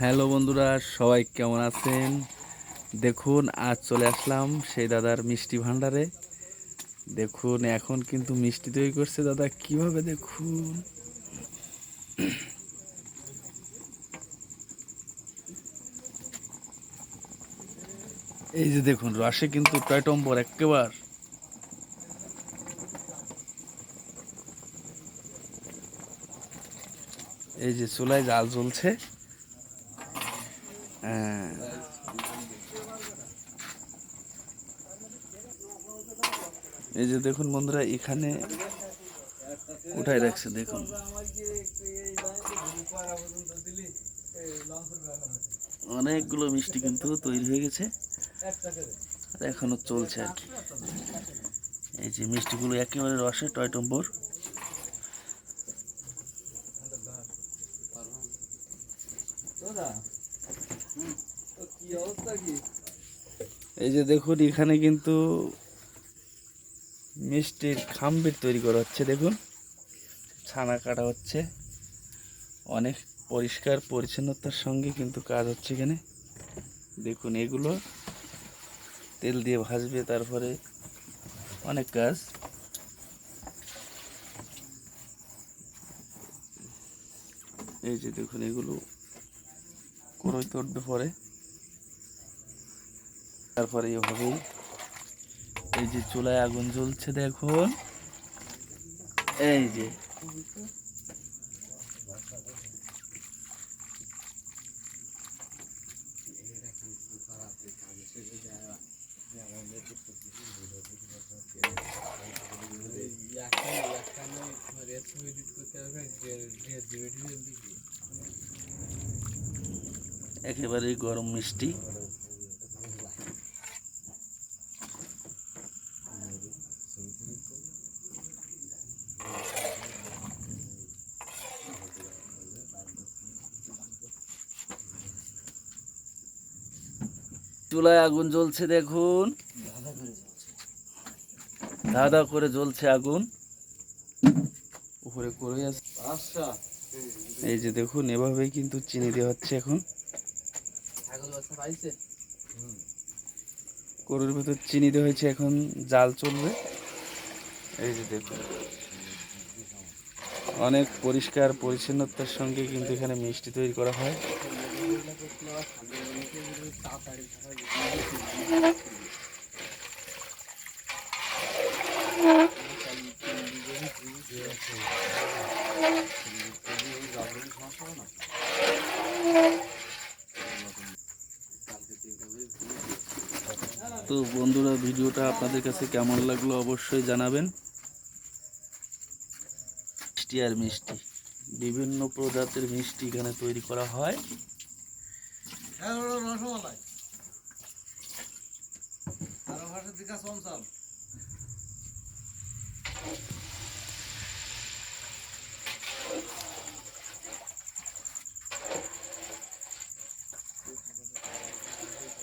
Hello বন্ধুরা, সবাই কেমন আছেন? দেখুন, আজ চলে আসলাম সেই দাদার মিষ্টি ভাণ্ডারে। দেখুন, এখন কিন্তু মিষ্টি তৈরি করছে দাদা, কীভাবে দেখুন? এই যে দেখুন, রসে কিন্তু টয়টম্বর একেবার। এই যে চুলায় জাল জ্বলছে। এই যে দেখুন বন্ধুরা, এখানে উঠাই রাখছে দেখুন। অনেকগুলো মিষ্টি কিন্তু তৈরি হয়ে গেছে। এখনও চলছে আর কি। এই যে মিষ্টিগুলো একেবারে রসে টয়টম্বর। এই যে দেখুন, এখানে কিন্তু মিষ্টির খাম্বির তৈরি করা হচ্ছে, দেখুন। ছানা কাটা হচ্ছে। অনেক পরিষ্কার, পরিচ্ছন্নতার সঙ্গে কিন্তু কাজ হচ্ছে এখানে। দেখুন, এগুলো তেল দিয়ে ভাজবে, তারপরে অনেক কাজ। এই যে দেখুন, এগুলো করইতে উঠবে পরে তারপরে এভাবেই এই যে চুলায় আগুন জ্বলছে দেখুন। এই যে একেবারেই গরম মিষ্টি। চুলায় আগুন জ্বলছে দেখুন। দাদা করে জ্বলছে আগুন। উপরে করে এই যে দেখুন এভাবেই কিন্তু চিনি দেওয়া হচ্ছে এখন। গরুর ভেতর চিনি দেওয়া হয়েছে এখন জাল চলবে। এই যে দেখুন। অনেক পরিষ্কার পরিচ্ছন্নতার সঙ্গে কিন্তু এখানে মিষ্টি তৈরি করা হয়। তো বন্ধুরা, ভিডিওটা আপনাদের কাছে কেমন লাগল অবশ্যই জানাবেন। মিষ্টি আর মিষ্টি, বিভিন্ন প্রজাতির মিষ্টি এখানে তৈরি করা হয়। রসমালাই।